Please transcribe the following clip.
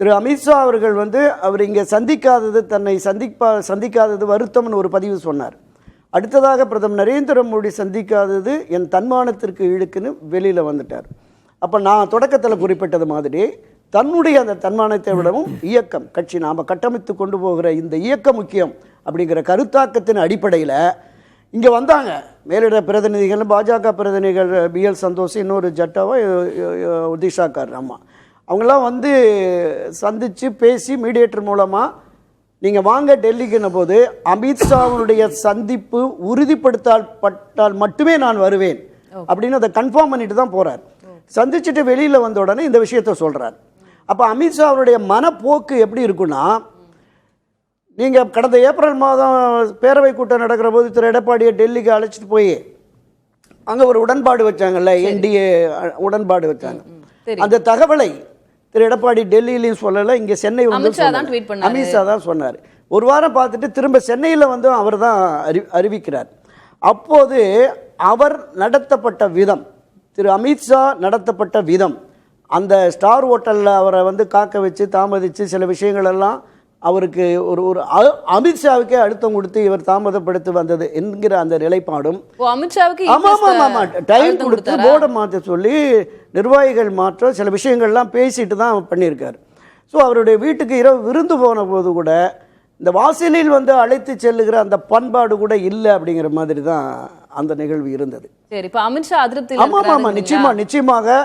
திரு அமித்ஷா அவர்கள் வந்து அவர் இங்கே சந்திக்காதது தன்னை சந்திப்பா சந்திக்காதது வருத்தம்னு ஒரு பதிவு சொன்னார். அடுத்ததாக பிரதமர் நரேந்திர மோடி சந்திக்காதது என் தன்மானத்திற்கு இழுக்குன்னு வெளியில் வந்துட்டார். அப்போ நான் தொடக்கத்தில் குறிப்பிட்டது மாதிரி தன்னுடைய அந்த தன்மானத்தை விடவும் இயக்கம் கட்சி நாம் கட்டமைத்து கொண்டு போகிற இந்த இயக்கம் முக்கியம் அப்படிங்கிற கருத்தாக்கத்தின் அடிப்படையில் இங்கே வந்தாங்க. மேலிட பிரதிநிதிகள் பாஜக பிரதிநிதிகள் பிஎல் சந்தோஷ் இன்னொரு ஜட்டாவோ உதிஷாக்கார் ஆமாம் அவங்களாம் வந்து சந்தித்து பேசி மீடியேட்டர் மூலமாக நீங்கள் வாங்க டெல்லிக்குன்ன போது அமித்ஷாவுடைய சந்திப்பு உறுதிப்படுத்தால் பட்டால் மட்டுமே நான் வருவேன் அப்படின்னு அதை கன்ஃபார்ம் பண்ணிட்டு தான் போகிறார் சந்திச்சுட்டு வெளியில் வந்த உடனே இந்த விஷயத்த சொல்கிறார் அப்போ அமித்ஷா அவருடைய மனப்போக்கு எப்படி இருக்குன்னா நீங்கள் கடந்த ஏப்ரல் மாதம் பேரவை கூட்டம் நடக்கிற போது திரு எடப்பாடியை டெல்லிக்கு அழைச்சிட்டு போய் அங்கே ஒரு உடன்பாடு வச்சாங்கல்ல என்டிஏ உடன்பாடு வச்சாங்க. அந்த தகவலை திரு எடப்பாடி டெல்லியிலையும் சொல்லலை இங்கே சென்னை வந்து அமித்ஷா தான் சொன்னாரு. அமித்ஷா தான் சொன்னார். ஒரு வாரம் பார்த்துட்டு திரும்ப சென்னையில் வந்து அவர் தான் அறி அறிவிக்கிறார். அப்போது அவர் நடத்தப்பட்ட விதம் திரு அமித்ஷா நடத்தப்பட்ட விதம் அந்த ஸ்டார் ஹோட்டலில் அவரை வந்து காக்க வச்சு தாமதித்து சில விஷயங்கள் எல்லாம் அவருக்கு ஒரு ஒரு அமித்ஷாவுக்கே அழுத்தம் கொடுத்து இவர் தாமதப்படுத்தி வந்தது என்கிற அந்த நிலைப்பாடும். டைம் கொடுத்து? போர்டை மாற்ற சொல்லி நிர்வாகிகள் மாற்ற சில விஷயங்கள்லாம் பேசிட்டு தான் பண்ணியிருக்காரு. ஸோ அவருடைய வீட்டுக்கு இரவு விருந்து போன போது கூட இந்த வாசலில் வந்து அழைத்து செல்லுகிற அந்த பண்பாடு கூட இல்லை அப்படிங்கிற மாதிரி தான் அந்த நிகழ்வு இருந்தது. சரி இப்ப அமித்ஷா அதிருப்தியில் ஆமா ஆமா ஆமா. இருக்கிறாருங்கிறீங்களா? நிச்சயமா நிச்சயமாக